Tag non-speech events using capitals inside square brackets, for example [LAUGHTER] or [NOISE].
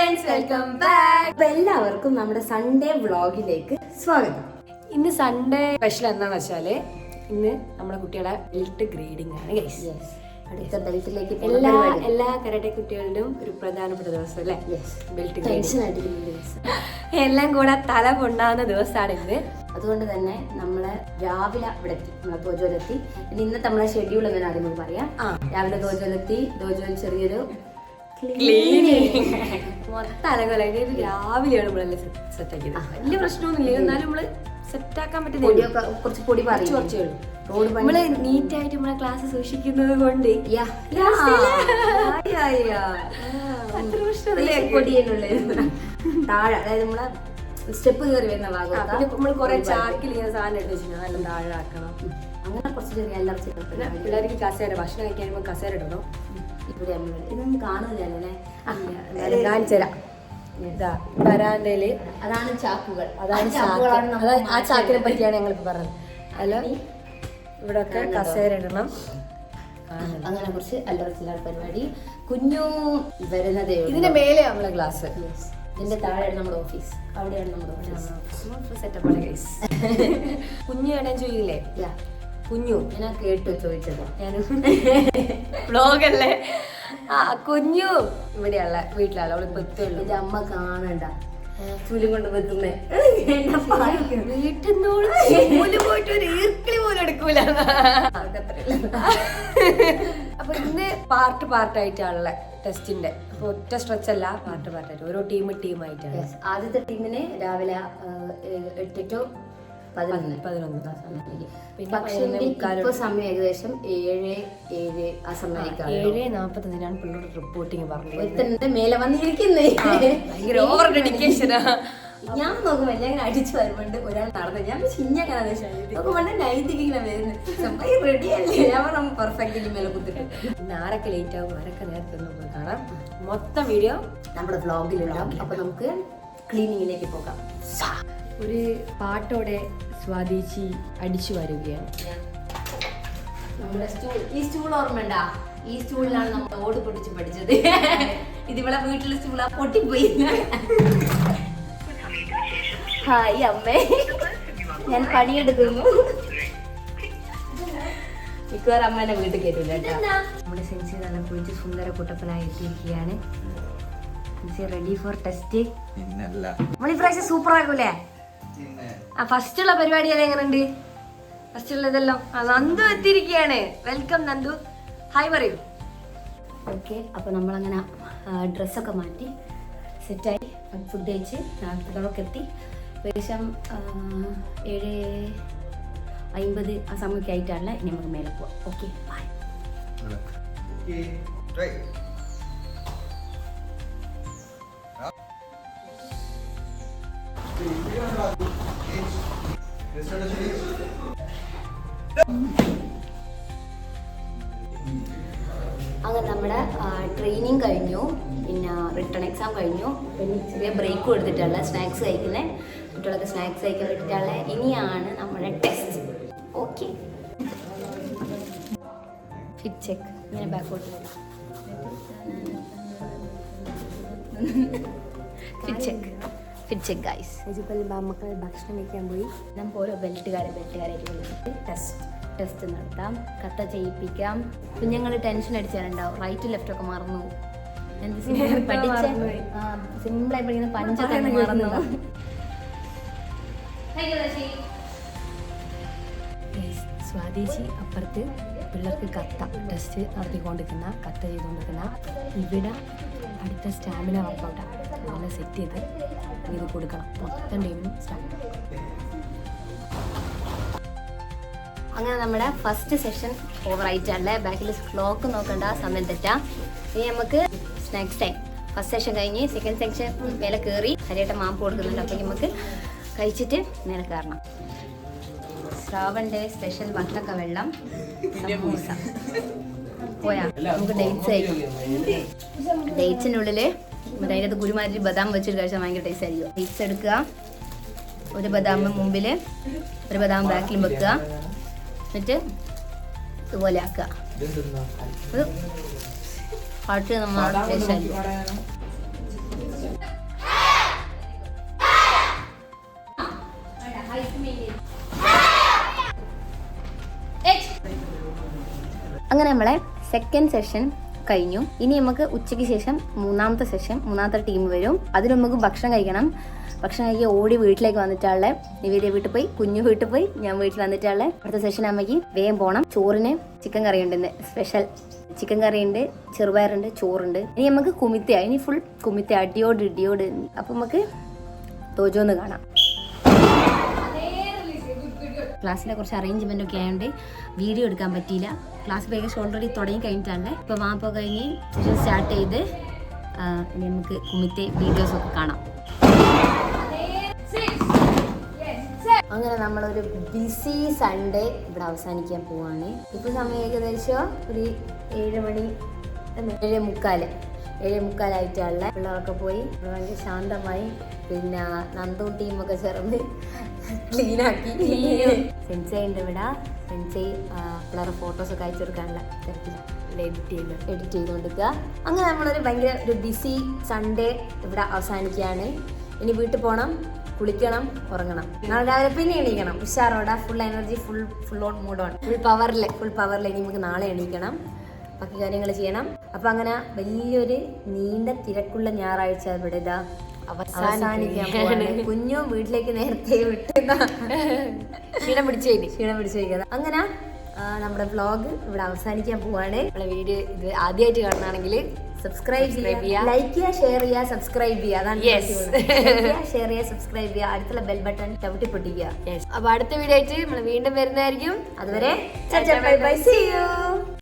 Friends welcome back എല്ലാവർക്കും നമ്മുടെ Sunday വ്ളോഗിലേക്ക് സ്വാഗതം. ഇന്ന് സൺഡേ സ്പെഷ്യൽ എന്താണെന്ന് വെച്ചാൽ ഇന്ന് നമ്മുടെ കുട്ടികളെ ബെൽറ്റ് ഗ്രേഡിംഗ് ആണ് ഗൈസ് അടുത്ത ബെൽറ്റിലേക്ക് എല്ലാ എല്ലാ കരാട്ടെ കുട്ടികളുടെയും ഒരു പ്രധാനപ്പെട്ട ദിവസം അല്ലേ? ബെൽറ്റ് ഗ്രേഡിംഗ് എല്ലാം കൂടെ തല പൊണ്ടാകുന്ന ദിവസമാണ് ഇന്ന്. അതുകൊണ്ട് തന്നെ നമ്മൾ രാവിലെ ഇവിടെ എത്തി. നമ്മളെ ദോജോലെത്തി ഇനി ഇന്നത്തെ നമ്മളെ ഷെഡ്യൂൾ എങ്ങനെ ആദ്യം പറയാം. രാവിലെ ദോജോലെത്തി ദോജോയിൽ ചെറിയൊരു ക്ലീനിങ് [LAUGHS] മൊത്തം അലങ്കോല രാവിലെയാണ് നമ്മളെല്ലാം സെറ്റ് ആക്കിയത്. വലിയ പ്രശ്നമൊന്നുമില്ല. എന്നാലും നമ്മൾ സെറ്റ് ആക്കാൻ പറ്റുന്ന കുറച്ച് പൊടി കുറച്ച് കുറച്ചേ ഉള്ളൂ. നമ്മൾ നീറ്റ് ആയിട്ട് നമ്മളെ ക്ലാസ് സൂക്ഷിക്കുന്നത് കൊണ്ട്. താഴെ അതായത് നമ്മളെ സ്റ്റെപ്പ് കയറി വരുന്ന ഭാഗം നമ്മൾ കൊറേ ചാക്കിൽ ഇങ്ങനെ സാധനം എടുത്ത് വെച്ചിട്ടുണ്ട്. നല്ല താഴെ ആക്കണം. കുറച്ച് ചെറിയ അല്ലറച്ചി പിന്നെ പിള്ളേർക്ക് കസേര ഭക്ഷണം കഴിക്കാൻ വരുമ്പോ കസേര ഇടണോ? ഇവിടെ ഇതൊന്നും കാണുന്നില്ലല്ലേ കാണിച്ചു തരാം ഇതാ വരാന്തയിൽ അതാണ് ചാക്കുകൾ. അതാണ് ചാക്കുകളാണ് ചാക്ക്. ആ ചാക്കിനെ പറ്റിയാണ് ഞങ്ങൾ ഇപ്പൊ പറഞ്ഞത് അല്ല ഇവിടെ ഒക്കെ കസേര ഇടണം. അങ്ങനെ കുറച്ച് അല്ലറ ചില്ലറ പരിപാടി. കുഞ്ഞു വരുന്നത്. ഇതിന്റെ മേലെ നമ്മളെ ഗ്ലാസ് ഇതിന്റെ താഴെയാണ് നമ്മുടെ ഓഫീസ്. അവിടെയാണ് നമ്മുടെ ഓഫീസ്. സെറ്റപ്പാണ് ഗൈസ് [LAUGHS] കുഞ്ഞു ഇടം ചെയ്യില്ലേ. കുഞ്ഞു ഞാൻ കേട്ടു ചോദിച്ചത്. ഞാൻ വ്ലോഗല്ലേ ആ കുഞ്ഞു. ഇവിടെയുള്ള വീട്ടിലല്ല അവളിപ്പോ എത്തുള്ളൂ എന്റെ അമ്മ കാണണ്ട. ചൂലും കൊണ്ട് വെക്കുന്നേ വീട്ടിൽ നിന്ന് പോയിട്ട് ഒരു ഈർക്കിളി പോലും എടുക്കൂല. അപ്പൊ ഇന്ന് പാർട്ട് പാർട്ടായിട്ടാണുള്ള ടെസ്റ്റിന്റെ. അപ്പൊ ഒറ്റ സ്ട്രെച്ച് അല്ല പാർട്ട് പാർട്ടായിട്ട്. ഓരോ ടീം ടീമായിട്ടാണ്. ആദ്യത്തെ ടീമിനെ രാവിലെ എട്ട് ടു പതിനൊന്ന്. പതിനൊന്ന് പക്ഷേ സമയം ഏകദേശം ഏഴ് ഏഴ് ആ സമയത്തേക്കാണ് ഏഴ് നാപ്പത്തഞ്ചിനാണ് പിള്ളേരുടെ റിപ്പോർട്ടിങ് പറഞ്ഞത്. മേലെ വന്നിരിക്കുന്നേ. ഭയങ്കര ഓവർ ഡെഡിക്കേഷനാ [LAUGHS] ഞാൻ നോക്കുമ്പോ ഞാൻ ഇങ്ങനെ അടിച്ചു വരുമ്പോണ്ട് ഒരാൾ നടന്നു ഞാൻ ചിഞ്ഞങ്ങനെ നോക്കുമ്പോ നൈറ്റിക്ക് ഇങ്ങനെ വരുന്നത് റെഡി അല്ലേ? ഞാൻ പറഞ്ഞു പെർഫെക്റ്റ് മേലെ കുത്തിട്ട്. ഇന്ന് ആരൊക്കെ ലേറ്റ് ആവും? ആരൊക്കെ നേരത്തെ നമുക്ക് കാണാം? മൊത്തം വീഡിയോ നമ്മുടെ വ്ളോഗിലുണ്ടാവും അപ്പൊ നമുക്ക് ക്ലീനിങ്ങിലേക്ക് പോകാം. ഒരു പാട്ടോടെ സ്വാധീച്ചി അടിച്ചു വരികയാണ്. നമ്മുടെ സ്റ്റൂൾ ഈ സ്റ്റൂൾ ഓർമ്മണ്ടാ ഈ സ്റ്റൂളിലാണ് നമ്മൾ ഓട് പൊട്ടിച്ച് പഠിച്ചത്. ഇതിവിടെ വീട്ടിലെ സ്റ്റൂളാ. പൊട്ടിപ്പോയി. ഹായ് അമ്മേ. ഞാൻ പണിയെടുക്കുന്നു. മിക്കവാറും അമ്മേനെ വീട്ടിൽ കയറ്റില്ല കേട്ടോ. നമ്മുടെ സെൻസി നല്ല കുളിച്ച് സുന്ദര കുട്ടപ്പനായി എത്തിയിരിക്കുകയാണ്. സെൻസി റെഡി ഫോർ ടെസ്റ്റ് പിന്നല്ല. സൂപ്പർ ആക്കൂലേ? ആ ഫസ്റ്റ് ഉള്ള പരിപാടി എല്ലാം എങ്ങനെയുണ്ട് ഫസ്റ്റ് ഉള്ളതെല്ലാം ആ നന്ദു എത്തിയിരിക്കുകയാണ് വെൽക്കം നന്ദു. ഹായ് പറയൂ. ഓക്കെ അപ്പോൾ നമ്മളങ്ങനെ ഡ്രസ്സൊക്കെ മാറ്റി സെറ്റായി. ഫുഡ് കഴിച്ച് നാട്ടിലൊക്കെ എത്തി. ഏകദേശം ആ, ഏഴ് അമ്പത് ആ സമയമൊക്കെ ആയിട്ടാണല്ലോ. ഇനി നമുക്ക് മേലെ പോവാം. ഓക്കെ ബൈ അങ്ങനെ നമ്മുടെ ട്രെയിനിങ് കഴിഞ്ഞു. പിന്നെ റിട്ടേൺ എക്സാം കഴിഞ്ഞു. പിന്നെ ചെറിയ ബ്രേക്ക് കൊടുത്തിട്ടുള്ള സ്നാക്സ് കഴിക്കുന്നത് കുട്ടികളൊക്കെ സ്നാക്സ് കഴിക്കാൻ വേണ്ടിയിട്ടുള്ള ഇനിയാണ് നമ്മുടെ ടെസ്റ്റ് ഓക്കെ ഫിറ്റ് ചെക്ക് ഇങ്ങനെ ബാക്കോട്ട് ഫിറ്റ് ചെക്ക് ചെക്ക് ഗൈസ് മക്കളെ ഭക്ഷണം വയ്ക്കാൻ പോയി. നമുക്ക് ഓരോ ബെൽറ്റുകാരെ ബെൽറ്റുകാരായിട്ട് വിളിച്ചിട്ട് ടെസ്റ്റ് ടെസ്റ്റ് നടത്താം. കത്ത ചെയ്യിപ്പിക്കാം. കുഞ്ഞുങ്ങൾ ടെൻഷൻ അടിച്ചാലുണ്ടാവും. റൈറ്റ് ലെഫ്റ്റ് ഒക്കെ മറന്നു. എന്ത് സിമ്പിൾ പഠിച്ച. സിമ്പിളായി പഠിക്കുന്ന പഞ്ചൊക്കെ മറന്നു സ്വാദേശി അപ്പുറത്ത് പിള്ളേർക്ക് കത്ത ടെസ്റ്റ് നടത്തിക്കൊണ്ടിരിക്കുന്ന കത്ത ചെയ്തുകൊണ്ടിരിക്കുന്ന ഇവിടെ അടുത്ത സ്റ്റാമിന വർക്കൗട്ടാണ് നല്ല സെറ്റ് ചെയ്ത് ഇത് കൊടുക്കണം. മൊത്തം ടീമിനും അങ്ങനെ നമ്മുടെ ഫസ്റ്റ് സെഷൻ ഓവർ ആയിട്ടല്ലേ ബാക്കിൽ ക്ലോക്ക് നോക്കണ്ട സമയം തെറ്റാ. ഇനി നമുക്ക് സ്നാക്സ് ടൈം ഫസ്റ്റ് സെഷൻ കഴിഞ്ഞ് സെക്കൻഡ് സെക്ഷൻ മേലെ കയറി ഹരിയായിട്ട് മാമ്പ് കൊടുക്കുന്നുണ്ട്. അപ്പോൾ നമുക്ക് കഴിച്ചിട്ട് മേലെ കയറണം. ശ്രാവണിന്റെ സ്പെഷ്യൽ വത്തക്ക വെള്ളം സമൂസ. പോയാ. നമുക്ക് ഡേറ്റ്സ് കഴിക്കും ഡേറ്റ്സിന്റെ ഉള്ളിൽ മറ്റേ അതിന്റെ അകത്ത് കുരുമാറ്റി ബദാം വെച്ചൊരു കാഴ്ച ഭയങ്കര ടേസ്റ്റ് ആയിരിക്കും. മിക്സ് എടുക്കുക. ഒരു ബദാം മുമ്പിൽ ഒരു ബദാം ബാക്കിലും വെക്കുക. എന്നിട്ട് ഇതുപോലെ ആക്കുക. പാട്ട് നമ്മൾ അങ്ങനെ നമ്മളെ സെക്കൻഡ് സെഷൻ കഴിഞ്ഞു. ഇനി നമുക്ക് ഉച്ചയ്ക്ക് ശേഷം മൂന്നാമത്തെ സെഷൻ മൂന്നാമത്തെ ടീം വരും. അതിന് നമുക്ക് ഭക്ഷണം കഴിക്കണം. ഭക്ഷണം കഴിക്കാൻ ഓടി വീട്ടിലേക്ക് വന്നിട്ടാളെ. നിവേദ്യ വീട്ടിൽ പോയി കുഞ്ഞു വീട്ടിൽ പോയി ഞാൻ വീട്ടിൽ വന്നിട്ടാളെ. അടുത്ത സെഷൻ അമ്മയ്ക്ക് വേഗം പോകണം ചോറിന് ചിക്കൻ കറി ഉണ്ടെന്ന് സ്പെഷ്യൽ ചിക്കൻ കറി ഉണ്ട് ചെറുപയറുണ്ട് ചോറുണ്ട്. ഇനി നമുക്ക് കുമിത്തയാണ് ഇനി ഫുൾ കുമിത്ത അടിയോട് ഇടിയോട്. അപ്പം നമുക്ക് തോജോന്ന് കാണാം. ക്ലാസ്സിലെ കുറച്ച് അറേഞ്ച്മെന്റ് ഒക്കെ ആയതുകൊണ്ട് വീഡിയോ എടുക്കാൻ പറ്റിയില്ല. ക്ലാസ് ഏകദേശം ഓൾറെഡി തുടങ്ങി കഴിഞ്ഞിട്ടാണ്. ഇപ്പോൾ വാപ്പ കഴിഞ്ഞ് സ്റ്റാർട്ട് ചെയ്ത് നമുക്ക് കുമിത്തെ വീഡിയോസ് ഒക്കെ കാണാം. അങ്ങനെ നമ്മളൊരു ബിസി സൺഡേ ഇവിടെ അവസാനിക്കാൻ പോവാണ്. ഇപ്പോൾ സമയം ഏകദേശം ഒരു ഏഴ് മണി ഏഴ് മുക്കാൽ. ഏഴ് മുക്കാലായിട്ടുള്ള പിള്ളേരൊക്കെ പോയി. ഭയങ്കര ശാന്തമായി. പിന്നെ നന്ദു ടീമൊക്കെ ചേർന്ന് സെൻസൈ ഉണ്ട് ഇവിടെ. സെൻസൈ പിള്ളേരുടെ ഫോട്ടോസൊക്കെ അയച്ചു കൊടുക്കാനുള്ള എഡിറ്റ് ചെയ്ത് എഡിറ്റ് ചെയ്തുകൊണ്ടിരിക്കുക. അങ്ങനെ നമ്മളൊരു ഭയങ്കര ഒരു ബിസി സൺഡേ ഇവിടെ അവസാനിക്കുകയാണ്. ഇനി വീട്ടിൽ പോകണം കുളിക്കണം ഉറങ്ങണം. നാളെ രാവിലെ പിന്നെ എണീക്കണം. ഉഷാറോടെ full energy full full on mood on full പവറിൽ ഫുൾ പവറിൽ ഇനി നമുക്ക് നാളെ എണീക്കണം. ബാക്കി കാര്യങ്ങൾ ചെയ്യണം. അപ്പൊ അങ്ങനെ വലിയൊരു നീണ്ട തിരക്കുള്ള ഞായറാഴ്ച ഇവിടെ ഇതാ അവസാനിക്കാൻ കുഞ്ഞും വീട്ടിലേക്ക് നേരത്തെ വിട്ടുന്ന ക്ഷീണം പിടിച്ചേന്. ക്ഷീണം പിടിച്ചു അങ്ങനെ നമ്മുടെ വ്ലോഗ് ഇവിടെ അവസാനിക്കാൻ പോവാണ്. നമ്മുടെ വീഡിയോ ഇത് ആദ്യമായിട്ട് കാണുകയാണെങ്കിൽ സബ്സ്ക്രൈബ് ചെയ്യുക. ലൈക്ക് ചെയ്യുക ഷെയർ ചെയ്യുക സബ്സ്ക്രൈബ് ചെയ്യുക അതാണ് ഷെയർ ചെയ്യുക സബ്സ്ക്രൈബ് ചെയ്യുക അടുത്തുള്ള ബെൽ ബട്ടൺ ചവിട്ടി പൊട്ടിക്കുക അപ്പൊ അടുത്ത വീഡിയോ ആയിട്ട് നമ്മൾ വീണ്ടും വരുന്നതായിരിക്കും. അതുവരെ ബൈ ബൈ സീ യു